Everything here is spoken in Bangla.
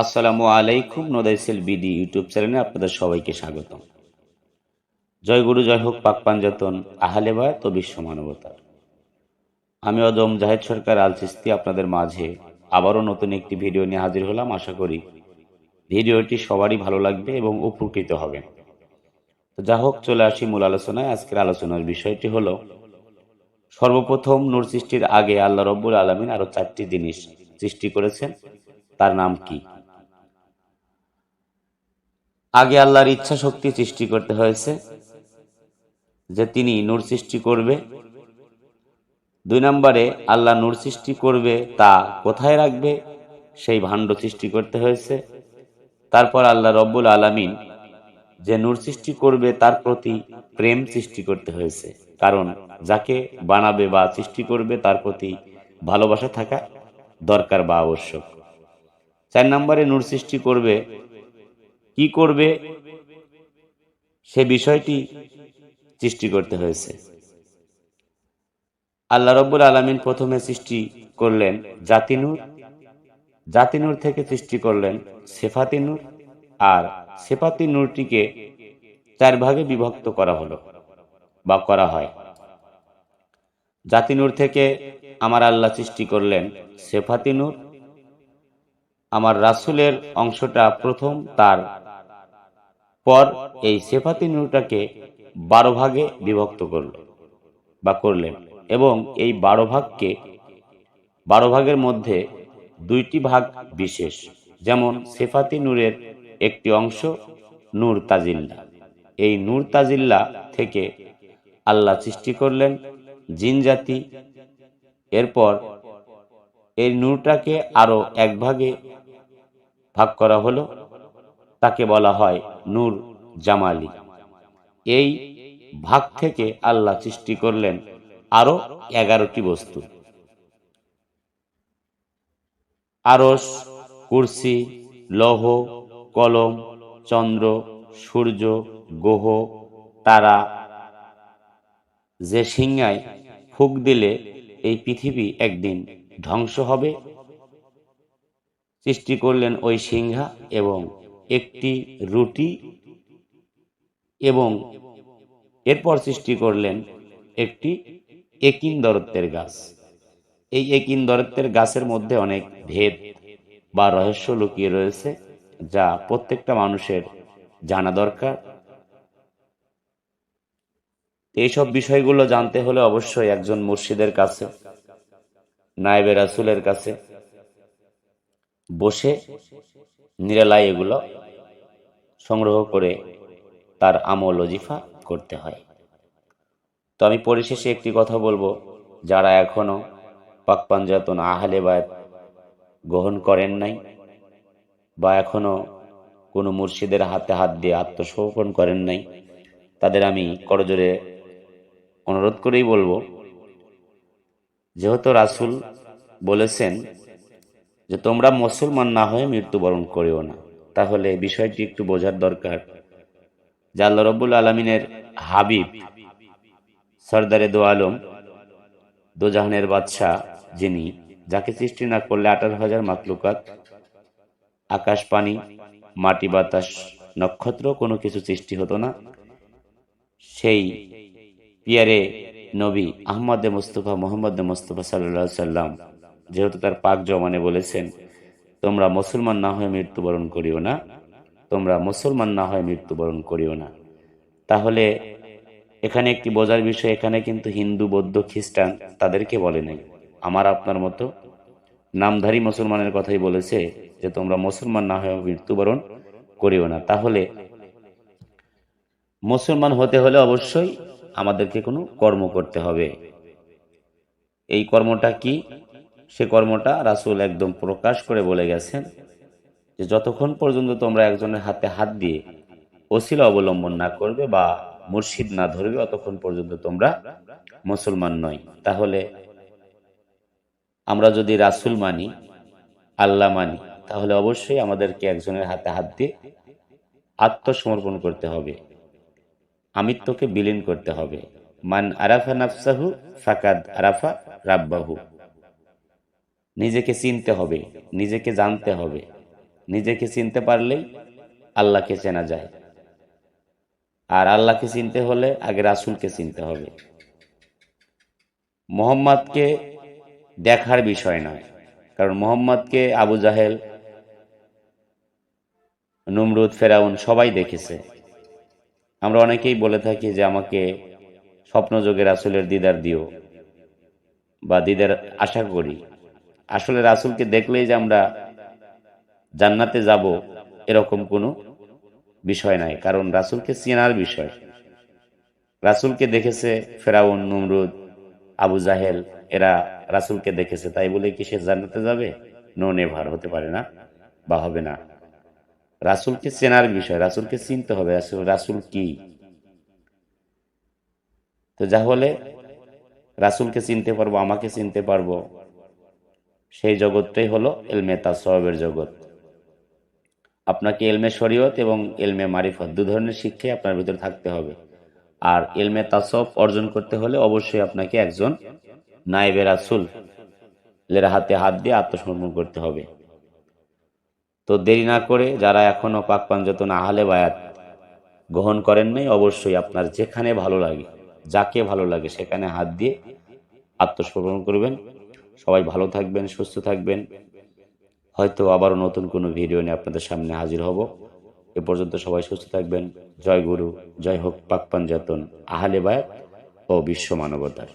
আসসালামু আলাইকুম নোদাইসেল বিডি ইউটিউব চ্যানেলে আপনাদের সবাইকে স্বাগতম। জয় গুরু, জয় হোক, পাক পাঞ্জাতন, আহালে বায়াত ও বিশ্ব মানবতার। আমি অদম জাহেদ সরকার আল আপনাদের মাঝে আবারও নতুন একটি ভিডিও নিয়ে হাজির হলাম। আশা করি ভিডিওটি সবারই ভালো লাগবে এবং উপকৃত হবেন তো যা হোক, চলে আসি মূল আলোচনায়। আজকের আলোচনার বিষয়টি হলো, সর্বপ্রথম নূর সৃষ্টির আগে আল্লাহ রব্বুল আলমিন আরও চারটি জিনিস সৃষ্টি করেছেন। তার নাম কি? আগে আল্লাহর ইচ্ছা শক্তি সৃষ্টি করতে হয়েছে, যে তিনি নূর সৃষ্টি করবে। দুই নম্বরে, আল্লাহ নূর সৃষ্টি করবে তা কোথায় রাখবে? সেই ভাণ্ড সৃষ্টি করতে হয়েছে। তারপর আল্লাহ রব্বুল আলামিন যে নূর সৃষ্টি করবে তার প্রতি প্রেম সৃষ্টি করতে হয়েছে। কারণ যাকে বানাবে বা সৃষ্টি করবে তার প্রতি ভালোবাসা থাকা দরকার বা আবশ্যক। চার নম্বরে, নূর সৃষ্টি করবে কি করবে? সে বিষয়টি সৃষ্টি করতে হয়েছে। আল্লাহ রব্বুল আলমিন প্রথমে সৃষ্টি করলেন জাতিনুর জাতিনুর থেকে সৃষ্টি করলেন সেফাতি নূর আর সেফাতি নূরটিকে চার ভাগে বিভক্ত করা হলো বা করা হয়। জাতিনুর থেকে আমার আল্লাহ সৃষ্টি করলেন সেফাতি নূর। আমার রাসুলের অংশটা প্রথম তার পর এই সেফাতি নূরটাকে বারো ভাগে বিভক্ত করল বা করলেন এবং এই বারো ভাগকে বারো ভাগের মধ্যে দুইটি ভাগ বিশেষ, যেমন সেফাতি নূরের একটি অংশ নূর তাজিল্লা। এই নূর তাজিল্লা থেকে আল্লাহ সৃষ্টি করলেন জিন জাতি। এরপর এই নূরটাকে আরও এক ভাগে ভাগ করা হলো। তাকে বলা হয় নূর জামালি। এই ভাগ থেকে আল্লাহ সৃষ্টি করলেন আরও এগারোটি বস্তু। আরস কুরসি, লৌহ, কলম, চন্দ্র, সূর্য, গ্রহ, তারা। যে সিংহায় ফুক দিলে এই পৃথিবী একদিন ধ্বংস হবে। সৃষ্টি করলেন ওই সিংহা এবং একটি রুটি এবং এরপর সৃষ্টি করলেন একটি একিন দরত্বের গাছ। এই একিন দরত্বের গাছের মধ্যে অনেক ভেদ বা রহস্য লুকিয়ে রয়েছে যা প্রত্যেকটা মানুষের জানা দরকার। এইসব বিষয়গুলো জানতে হলে অবশ্যই একজন মুর্শিদের কাছে, নায়েবে রাসুলের কাছে বসে নিরালায় এগুলো সংগ্রহ করে তার আমল ওজিফা করতে হয়। তো আমি পরিশেষে একটি কথা বলব, যারা এখনও পাক পাঞ্জাতন আহলে বায়াত গ্রহণ করেন নাই বা এখনও কোনো মুর্শিদের হাতে হাত দিয়ে আত্মসমর্পণ করেন নাই, তাদের আমি করজোরে অনুরোধ করেই বলব, যেহেতু রাসুল বলেছেন যে তোমরা মুসলমান না হয়ে মৃত্যুবরণ করিও না। তাহলে বিষয়টি একটু বোঝার দরকার। যে আল্লাহ রব্বুল আলমিনের হাবিব, সর্দারে দো আলম, দোজাহানের বাদশাহ যিনি, যাকে সৃষ্টি না করলে আঠারো হাজার মাতলুকাত আকাশ পানি, মাটি বাতাস, নক্ষত্র, কোনো কিছু সৃষ্টি হতো না। সেই পিয়ারে নবী আহমদে মুস্তফা, মোহাম্মদ মুস্তফা সাল্লা সাল্লাম যেহেতু তার পাক জমানে বলেছেন, তোমরা মুসলমান না হয়ে মৃত্যুবরণ করিও না। তোমরা মুসলমান না হয়ে মৃত্যুবরণ করিও না। তাহলে এখানে একটি বোঝার বিষয়, এখানে কিন্তু হিন্দু, বৌদ্ধ, খ্রিস্টান তাদেরকে বলে নাই। আমার আপনার মতো নামধারী মুসলমানের কথাই বলেছে যে, তোমরা মুসলমান না হয়ে মৃত্যুবরণ করিও না। তাহলে মুসলমান হতে হলে অবশ্যই আমাদেরকে কোনো কর্ম করতে হবে। এই কর্মটা কি? সে কর্মটা রাসুল একদম প্রকাশ করে বলে গেছেন যে যতক্ষণ পর্যন্ত তোমরা একজনের হাতে হাত দিয়ে অশিলা অবলম্বন না করবে বা মুর্শিদ না ধরবে, অতক্ষণ পর্যন্ত তোমরা মুসলমান নয়। তাহলে আমরা যদি রাসুল মানি, আল্লাহ মানি, তাহলে অবশ্যই আমাদেরকে একজনের হাতে হাত দিয়ে আত্মসমর্পণ করতে হবে, আমিত্বকে বিলীন করতে হবে। মান আরাফা নাফসাহু ফাকাদ আরাফা রাব্বাহু। নিজেকে চিনতে হবে, নিজেকে জানতে হবে। নিজেকে চিনতে পারলেই আল্লাহকে চেনা যায়। আর আল্লাহকে চিনতে হলে আগে রাসুলকে চিনতে হবে। মোহাম্মদকে দেখার বিষয় নয়, কারণ মোহাম্মদকে আবু জাহেল, নমরুদ, ফেরাউন সবাই দেখেছে। আমরা অনেকেই বলে থাকি যে আমাকে স্বপ্নযোগে রাসুলের দিদার দিও বা দিদার আশা করি। আসলে রাসুলকে দেখলেই যে আমরা জান্নাতে যাব এরকম কোনো বিষয় নাই, কারণ রাসুলকে চেনার বিষয়। রাসুলকে দেখেছে ফেরাউন, নমরুদ, আবু জাহেল, এরা রাসুলকে দেখেছে, তাই বলে কি সে জান্নাতে যাবে? নো নেভার হতে পারে না বা হবে না। রাসুলকে চেনার বিষয়, রাসুলকে চিনতে হবে রাসুল রাসুল কি? তো যা হলে রাসুলকে চিনতে পারব, আমাকে চিনতে পারব সেই জগৎটাই হলো এলমে তাসবের জগৎ। আপনাকে এলমে শরীয়ত এবং এলমে মারিফত দু ধরনের শিক্ষাই আপনার ভিতরে থাকতে হবে। আর এলমে তাসব অর্জন করতে হলে অবশ্যই আপনাকে একজন নাইবে রাসুল লের হাতে হাত দিয়ে আত্মসমর্পণ করতে হবে। তো দেরি না করে যারা এখনও পাক পাঞ্জতন আহলে বায়াত গ্রহণ করেন নাই, অবশ্যই আপনার যেখানে ভালো লাগে, যাকে ভালো লাগে সেখানে হাত দিয়ে আত্মসমর্পণ করবেন। সবাই ভালো থাকবেন, সুস্থ থাকবেন। হয়তো আবারও নতুন কোনো ভিডিও নিয়ে আপনাদের সামনে হাজির হব। এ পর্যন্ত সবাই সুস্থ থাকবেন। জয় গুরু, জয় হোক পাক পাঞ্জাতন, আহলে বায়াত ও বিশ্ব মানবতার।